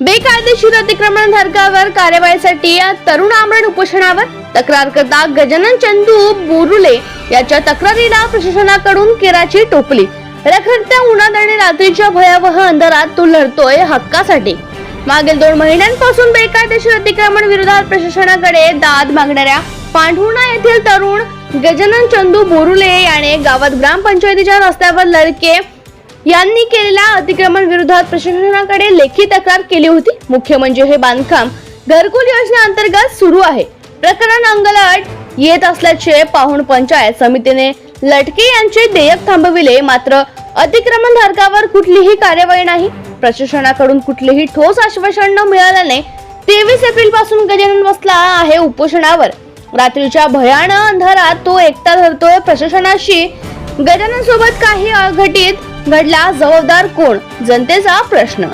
बेकायदेशीर अतिक्रमण धारकावर कार्यवाहीसाठी या तरुण आमरण उपोषणावर तक्रारकर्ता गजानन चंदू बोरुले याच्या तक्रारीला प्रशासनाकडून केराची टोपली. रखडत्या उन्हात आणि रात्रीच्या भयावह अंधारात तो लढतोय हक्कासाठी. मागील दोन महिन्यांपासून बेकायदेशीर अतिक्रमण विरोधात प्रशासनाकडे दाद मागणाऱ्या पांढुर्णा येथील तरुण गजानन चंदू बोरुले याने गावात ग्रामपंचायतीच्या रस्त्यावर लडके यांनी केलेल्या अतिक्रमण विरोधात प्रशासनाकडे लेखी तक्रार केली होती. मुख्य म्हणजे हे बांधकाम घरकुल योजनेअंतर्गत सुरू आहे. प्रकरण अंगलट येत असल्याचे पाहून पंचायत समितीने लटके यांचे देयक थांबविले. मात्र अतिक्रमण धारकावर कुठलीही कार्यवाही नाही. प्रशासनाकडून कुठलेही ठोस आश्वासन न मिळाल्याने तेवीस एप्रिलपासून गजानन बसला आहे उपोषणावर. रात्रीच्या भयान अंधारात तो एकटा धरतोय. प्रशासनाशी गजानन सोबत काही अघटित घडला जबाबदार कोण? जनतेचा प्रश्न.